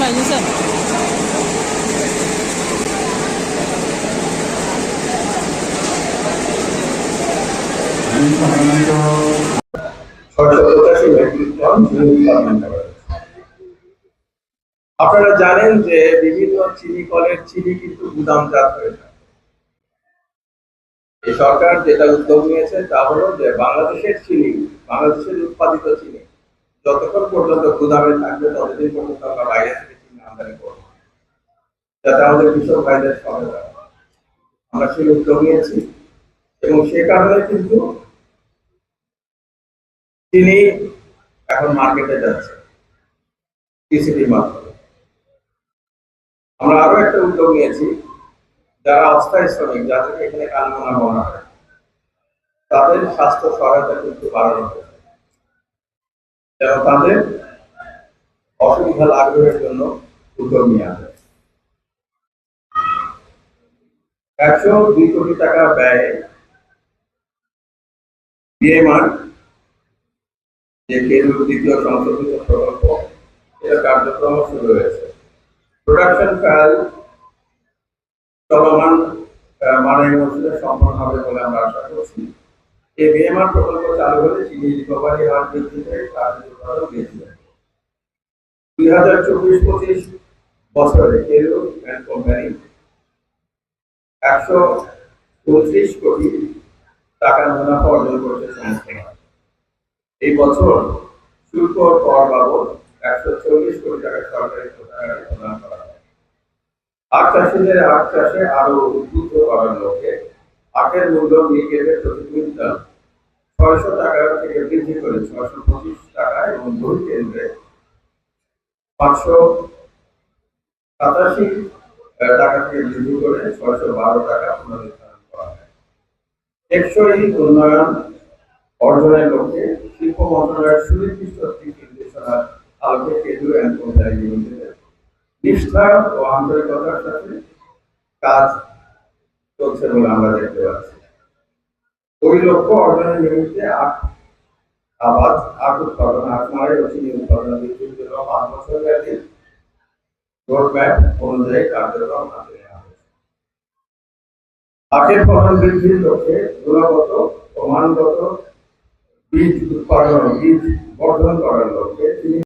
ভাই নিছেন উৎপাদন করা আপনারা জানেন যে বিভিন্ন চিনি কলের চিনি কিন্তু গুদামজাত হয়ে থাকে। এই সরকার যেটা উদ্যোগ নিয়েছে তা হলো যে বাংলাদেশের চিনি, বাংলাদেশের উৎপাদিত চিনি যতক্ষণ পর্যন্ত গুদামে থাকবে, ততদিন পর্যন্ত আমরা বাইরে থেকে চিনি আমদানি করব। যাতে আমাদের কৃষক ভাইদের সহায়তা আমরা সেই উদ্যোগ নিয়েছি এবং সে কারণে কিন্তু চিনি এখন মার্কেটে যাচ্ছে টিসিটির মাধ্যমে। আমরা আরও একটা উদ্যোগ নিয়েছি, যারা অস্থায়ী শ্রমিক, যাদেরকে এখানে কানমানা বলা হয়, তাদের স্বাস্থ্য সহায়তা কিন্তু বাড়ানো হয়েছে। যেন তাদের অসুবিধা লাঘবের জন্য উদ্যোগ নিয়ে আসে। একশো দুই কোটি টাকা ব্যয়ে বিএমআর যে কেন্দ্র দ্বিতীয় সংশোধিত প্রকল্প এটা কার্যক্রম শুরু হয়েছে। প্রোডাকশন ট্রায়াল চলমান আহ, মানে মসজিদে সম্পন্ন হবে বলে আমরা আশা করছি। এই বিএমআর প্রকল্প চালু হলে চিনি রিকভারি হার বৃদ্ধিতে কার্যকর বৃদ্ধি দুই হাজার চব্বিশ পঁচিশ বছরে কেরু অ্যান্ড কোম্পানি একশো পঁচিশ কোটি টাকার মুনাফা অর্জন করেছে সংস্থা। এই বছর শুল্ক কর বাবদ একশো চল্লিশ কোটি টাকা সরকারি প্রদান করা হয়। আখ চাষিদের আখ চাষে আরও উদ্বুদ্ধ করার লক্ষ্যে আখের মূল্য নিকেলে প্রতি কুইন্টাল ছয়শো টাকা থেকে বৃদ্ধি করে ছয়শো পঁচিশ টাকা এবং দুই কেন্দ্রে পাঁচশো সাতাশি টাকা থেকে বৃদ্ধি করে ছয়শো বারো টাকা করা হয়। টেকসই উন্নয়ন অর্জনের লক্ষ্যে শিল্প মন্ত্রণালয়ের সুনির্দিষ্ট আলোকে কেন্দ্র কোম্পানি নিষ্ঠা ও আন্তরিকতার সাথে কাজ চলছে বলে আমরা দেখতে পাচ্ছি। ওই লক্ষ্য অর্জনের নিমিত্তে আবাদ আখ উৎপাদন আখ মারের উৎপাদন বৃদ্ধির জন্য পাঁচ বছর ব্যাপী রোডম্যাপ অনুযায়ী কার্যক্রম হাতে নেওয়া হয়েছে। আখের ফলন বৃদ্ধির লক্ষ্যে গুণগত ও মানগত বীজ উৎপাদন, বীজ বর্ধন করার লক্ষ্যে চিনি